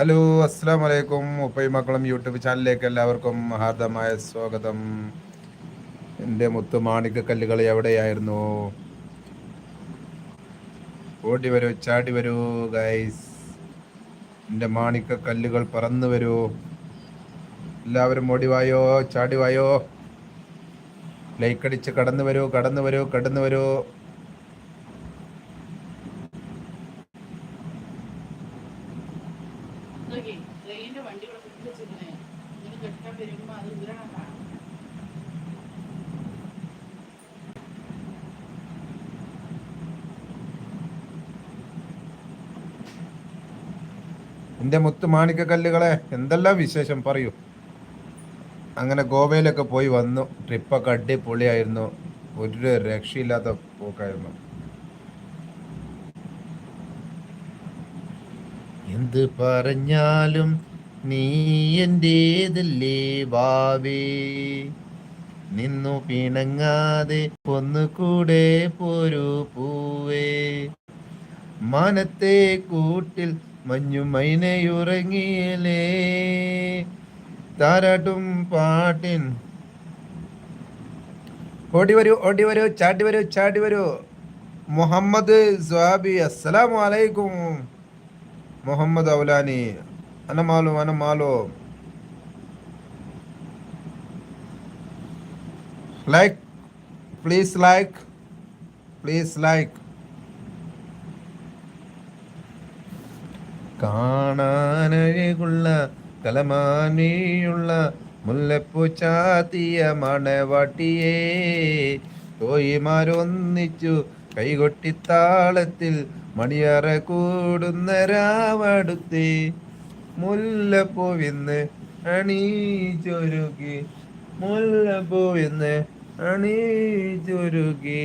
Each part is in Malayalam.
ഹലോ അസ്സാം വലൈക്കും ഉപ്പൈ മക്കളും യൂട്യൂബ് ചാനലിലേക്ക് എല്ലാവർക്കും ഹാർദമായ സ്വാഗതം. എന്റെ മുത്തു മാണിക്കക്കല്ലുകൾ എവിടെയായിരുന്നു? ഓടി വരൂ ചാടി വരൂ ഗൈസ്. എന്റെ മാണിക്കക്കല്ലുകൾ പറന്നു വരൂ. എല്ലാവരും ഓടിവായോ ചാടിവായോ ലൈക്കടിച്ച് കടന്നു വരൂ കടന്നു വരൂ കടന്നു വരൂ. എന്റെ മുത്ത് മാണിക്കക്കല്ലുകളെ എന്തെല്ലാം വിശേഷം പറയൂ. അങ്ങനെ ഗോവയിലൊക്കെ പോയി വന്നു. ട്രിപ്പൊക്കെ അടിപൊളിയായിരുന്നു. ഒരു രക്ഷയില്ലാത്ത പോക്കായിരുന്നു. എന്ത് പറഞ്ഞാലും നീ എന്റേതല്ലേ ബാബേ നിന്നു പിണങ്ങാതെ ഒന്നുകൂടെ പോരൂ പൂവേ. മാനത്തെ കൂട്ടിൽ മഞ്ഞുമൈനയുറങ്ങിയലേ താരാട്ടും പാട്ടിൻ. ഓടി വരൂ ഓടി വരൂ ചാടി വരൂ ചാടി വരൂ. മുഹമ്മദ് സ്വാബി അസ്സലാമു അലൈക്കും. മുഹമ്മദ് ഔലാനി അനമാലോ അനമാലോ. Like please like please like കാണാനഴകുള്ള കലമാനിയുള്ള മുല്ലപ്പൂ ചാത്തിയ മണവാട്ടിയേ തോയിമാരൊന്നിച്ചു കൈകൊട്ടിത്താളത്തിൽ മണിയറ കൂടുന്ന രാവടുത്തേ. മുല്ലപ്പൂവിന്ന് അണീചൊരുകി മുല്ലപ്പൂവിന്ന് അണീചൊരുകി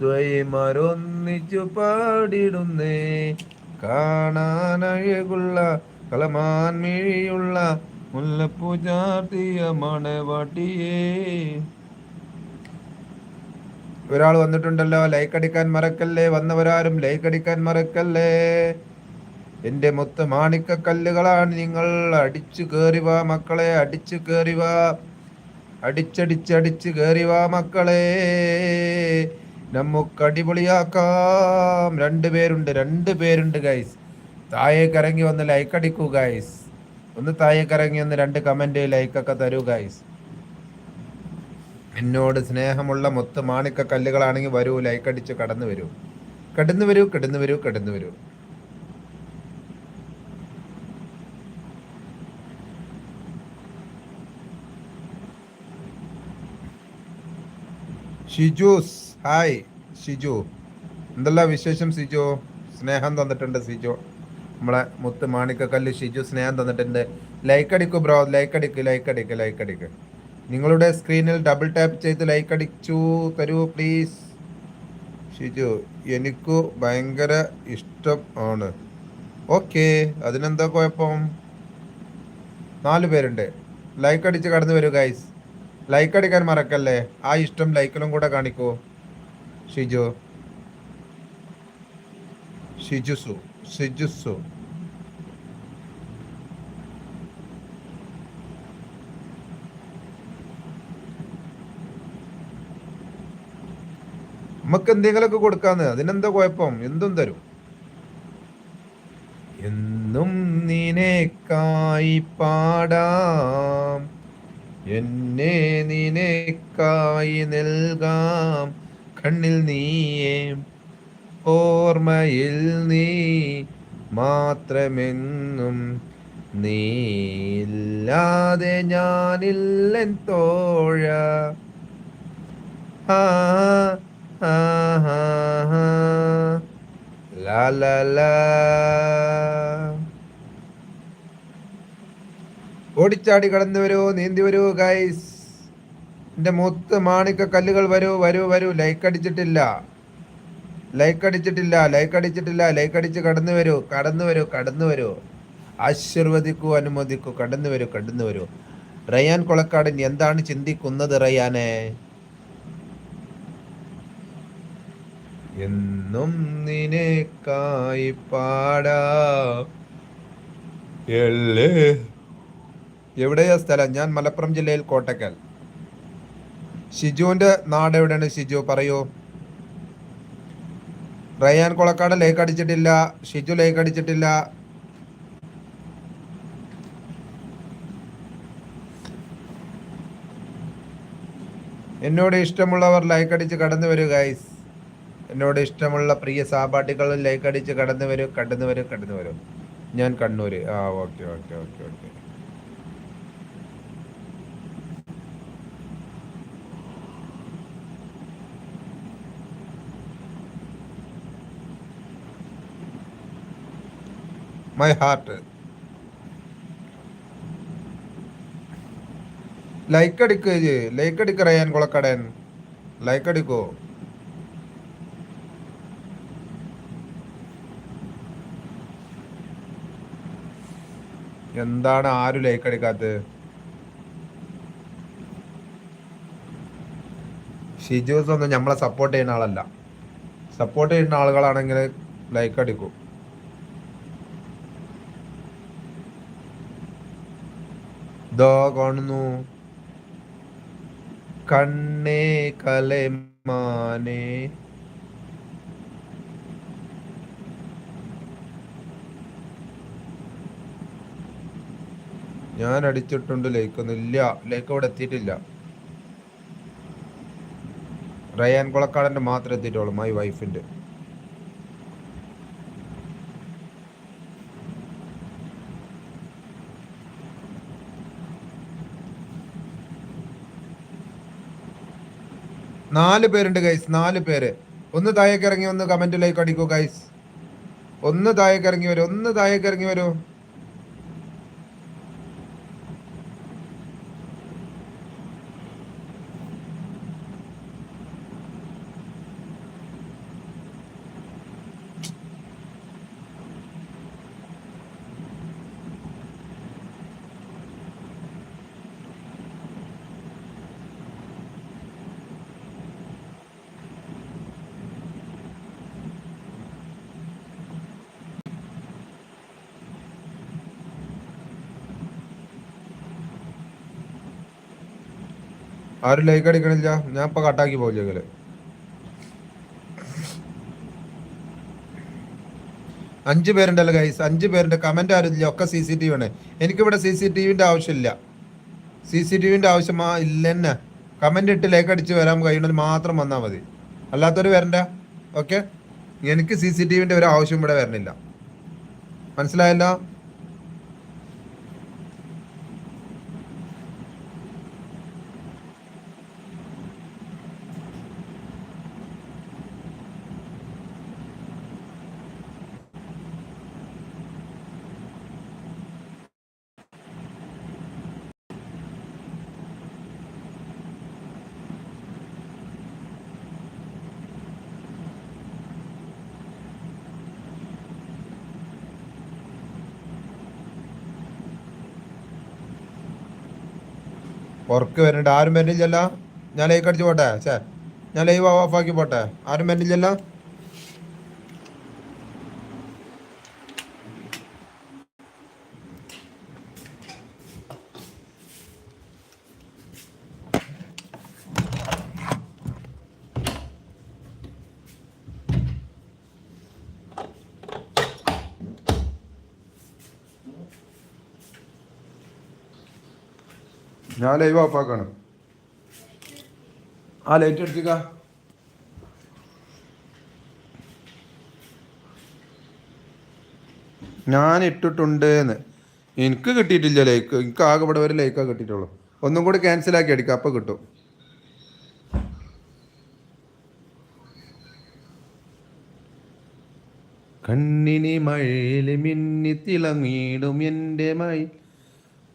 ദ്വൈമാരൊന്നിച്ചു പാടിടുന്നേ. കാണാനഴകുള്ള കളമാൻ മിഴിയുള്ള മുല്ലപ്പൂ ചാർത്തിയ മണവാട്ടിയേ. ഒരാൾ വന്നിട്ടുണ്ടല്ലോ ലൈക്ക് അടിക്കാൻ മറക്കല്ലേ? വന്നവരാരും ലൈക്ക് അടിക്കാൻ മറക്കല്ലേ? എന്റെ മൊത്ത മാണിക്ക കല്ലുകളാണ് നിങ്ങൾ. അടിച്ചു കയറി വാ മക്കളെ അടിച്ചു കയറി വാ. അടിച്ചടിച്ചടിച്ച് കയറി വാ മക്കളെ. നമുക്ക് അടിപൊളിയാക്കാം രണ്ട് പേരുണ്ട് രണ്ട് പേരുണ്ട് ഗൈസ് താഴേക്ക് ഇറങ്ങി വന്ന് ലൈക്ക് അടിക്കൂ ഗൈസ് ഒന്ന് താഴേക്ക് ഇറങ്ങി ഒന്ന് രണ്ട് കമന്റ് ലൈക്കൊക്കെ തരൂ ഗൈസ് എന്നോട് സ്നേഹമുള്ള മൊത്ത മാണിക്ക കല്ലുകളാണെങ്കിൽ വരൂ ലൈക്ക് അടിച്ച് കടന്നു വരൂ. കടന്നു വരൂ കടന്നു വരൂ കടന്നു വരൂ. ഷിജൂസ്. ഹായ് ഷിജു എന്തെല്ലാം വിശേഷം സിജു? സ്നേഹം തന്നിട്ടുണ്ട് സിജു. നമ്മളെ മുത്ത് മാണിക്കക്കല്ല് ഷിജു സ്നേഹം തന്നിട്ടുണ്ട്. ലൈക്ക് അടിക്കൂ ബ്രോ ലൈക്ക് അടിക്ക് ലൈക്ക് അടിക്ക് ലൈക്ക് അടിക്ക്. നിങ്ങളുടെ സ്ക്രീനിൽ ഡബിൾ ടാപ്പ് ചെയ്ത് ലൈക്ക് അടിച്ചു തരൂ പ്ലീസ് ഷിജു എനിക്ക് ഭയങ്കര ഇഷ്ടം ആണ്. ഓക്കെ അതിനെന്താ കുഴപ്പം? നാല് പേരുണ്ട്. ലൈക്ക് അടിച്ച് കടന്നു വരൂ ഗൈസ് ലൈക്ക് അടിക്കാൻ മറക്കല്ലേ? ആ ഇഷ്ടം ലൈക്കിലും കൂടെ കാണിക്കൂ. ഷിജു ഷിജുസു ഷിജുസു നമുക്ക് എന്തെങ്കിലുമൊക്കെ കൊടുക്കാന്ന്. അതിനെന്താ കുഴപ്പം? എന്തും തരും. എന്നും നിനക്കായി പാടാം. എന്നെ നിനക്കായി നൽകാം. കണ്ണിൽ നീയേ ഓർമ്മയിൽ നീ മാത്രമെന്നും നീയില്ലാതെ ഞാനില്ലൻ തോഴ. ആ ഓടിച്ചാടി കടന്നു വരൂ നീന്തി വരൂ ഗൈസ് എന്റെ മുത്ത് മാണിക്ക കല്ലുകൾ വരൂ വരൂ വരൂ. ലൈക്ക് അടിച്ചിട്ടില്ല ലൈക്ക് അടിച്ചിട്ടില്ല ലൈക്ക് അടിച്ചിട്ടില്ല ലൈക്ക് അടിച്ച് കടന്നു വരൂ കടന്നു വരൂ കടന്നു വരൂ. ആശീർവദിക്കൂ അനുമതിക്കൂ കടന്നു വരൂ കടന്നു വരൂ. റയാൻ കൊളക്കാടൻ എന്താണ് ചിന്തിക്കുന്നത് റയാനെ? എന്നും നിനക്കായി പാടാ. എവിടെയാ സ്ഥലം? ഞാൻ മലപ്പുറം ജില്ലയിൽ കോട്ടക്കൽ. ഷിജുവിന്റെ നാട് എവിടെയാണ് ഷിജു? പറയൂ. റയാൻ കൊളക്കാട് ലേക്ക് അടിച്ചിട്ടില്ല. ഷിജു ലേക്ക് അടിച്ചിട്ടില്ല. എന്നോട് ഇഷ്ടമുള്ളവർ ലൈക്ക് അടിച്ച് കടന്നു വരൂ ഗൈസ് എന്നോട് ഇഷ്ടമുള്ള പ്രിയ സഹപാഠികൾ ലൈക്ക് അടിച്ച് കടന്നു വരൂ കടന്നു വരൂ കടന്നു വരൂ. ഞാൻ കണ്ണൂര്. ആ okay okay okay okay my heart like അടിക്കുക ലൈക്ക് അടിക്ക് റയാൻ കുളക്കടൻ ലൈക്ക് അടിക്കോ. എന്താണ് ആരും ലൈക്ക് അടിക്കാത്തത്? ഷിജൂസ് ഒന്നും നമ്മളെ സപ്പോർട്ട് ചെയ്യുന്ന ആളല്ല. സപ്പോർട്ട് ചെയ്യുന്ന ആളുകളാണെങ്കിൽ ലൈക്ക് അടിക്കും. ദോ കാണുന്നു. കണ്ണേ കലമാനെ. ഞാൻ അടിച്ചിട്ടുണ്ട് ലൈക്ക്. ഒന്നും ഇല്ല. ലൈക്ക് അവിടെ എത്തിയിട്ടില്ല. റയാൻ കുളക്കാടന്റെ മാത്രം എത്തിയിട്ടുള്ളൂ. മൈ വൈഫിന്റെ നാല് പേരുണ്ട് ഗൈസ് നാല് പേര്. ഒന്ന് താഴേക്ക് ഇറങ്ങി ഒന്ന് കമന്റിലേക്ക് അടിക്കൂ ഗൈസ് ഒന്ന് താഴേക്ക് ഇറങ്ങി വരൂ ഒന്ന് താഴേക്ക് ഇറങ്ങി വരൂ. ആരും ലൈക്ക് അടിക്കണില്ല. ഞാൻ ഇപ്പൊ കട്ടാക്കി പോയില്ലെങ്കിൽ അഞ്ച് പേരുണ്ടല്ലോ ഗൈസ് അഞ്ച് പേരുണ്ട്. കമന്റ് ആരും ഇല്ല. ഒക്കെ സി സി ടി വി ആണ്. എനിക്കിവിടെ സി സി ടി വിന്റെ ആവശ്യമില്ല. സി സി ടി വിന്റെ ആവശ്യമാ ഇല്ല തന്നെ കമന്റ് ഇട്ട് ലൈക്ക് അടിച്ച് വരാൻ കഴിയുന്നത് മാത്രം വന്നാൽ മതി. അല്ലാത്തവർ വരണ്ട. ഓക്കെ എനിക്ക് സി സി ടി വിന്റെ ഒരു ആവശ്യം ഇവിടെ വരണില്ല. മനസ്സിലായല്ലോ? ഉറക്ക് വരുന്നുണ്ട് ആരും വരുന്നില്ലല്ല ഞാൻ ലൈക്ക് അടിച്ച് പോട്ടെ ചേ ഞാൻ ലൈവ് ഓഫ് ആക്കി പോട്ടെ. ആരും വരുന്നില്ലല്ല ഞാൻ ലൈവ് ഓഫ് ആക്കാണ്. ആ ലൈറ്റ് അടിച്ചിക്ക ഞാൻ ഇട്ടിട്ടുണ്ട് എന്ന് എനിക്ക് കിട്ടിയിട്ടില്ല ലൈക്ക് എനിക്ക് ആകെ ഇവിടെ വരെ ലൈക്കാ കിട്ടിയിട്ടുള്ളൂ. ഒന്നും കൂടി ക്യാൻസൽ ആക്കി അടിക്കാം അപ്പം കിട്ടും. കണ്ണിനി മഴയിൽ മിന്നി തിളങ്ങിയിടും എന്റെ മഴ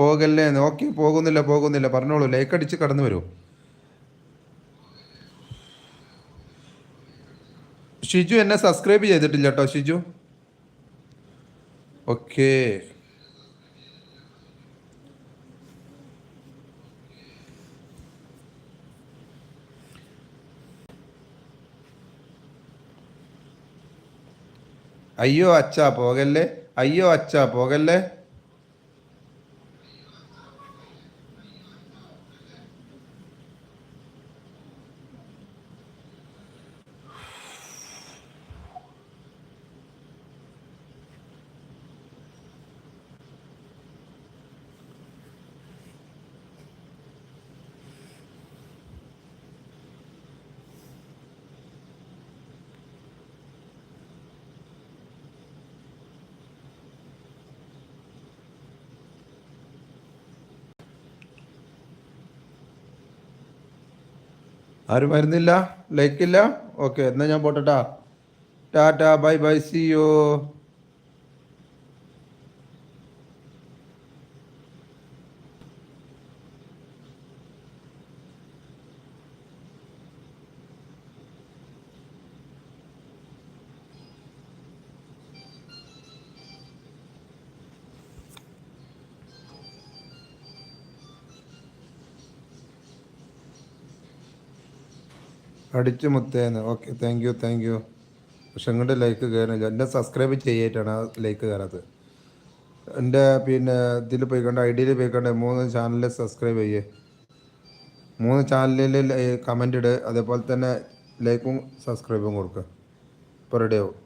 പോകല്ലേ? നോക്കി പോകുന്നില്ല പോകുന്നില്ല. പറഞ്ഞോളൂ ലൈക്ക് അടിച്ച് കടന്നു വരൂ. ഷിജു എന്നെ സബ്സ്ക്രൈബ് ചെയ്തിട്ടില്ല കേട്ടോ ഷിജു. ഓക്കേ അയ്യോ അച്ഛാ പോകല്ലേ? അയ്യോ അച്ഛാ പോകല്ലേ? ആരും വരുന്നില്ല ലൈക്കില്ല. ഓക്കെ എന്നാൽ ഞാൻ പോട്ടെട്ടാ. Tata bye bye see you അടിച്ചു മുത്തേന്ന്. Okay thank you thank you പക്ഷെ ഇങ്ങോട്ട് ലൈക്ക് കയറില്ല എന്നെ സബ്സ്ക്രൈബ് ചെയ്യായിട്ടാണ് ലൈക്ക് കയറാത്തത് എന്റെ പിന്നെ ഇതിൽ പോയിക്കൊണ്ട് ഐ ഡിയിൽ പോയിക്കൊണ്ട് മൂന്ന് ചാനലിൽ സബ്സ്ക്രൈബ് ചെയ്യേ. മൂന്ന് ചാനലിൽ കമന്റ് ഇട്. അതേപോലെ തന്നെ ലൈക്കും സബ്സ്ക്രൈബും കൊടുക്കുക ഇപ്പോൾ റെഡിയാവും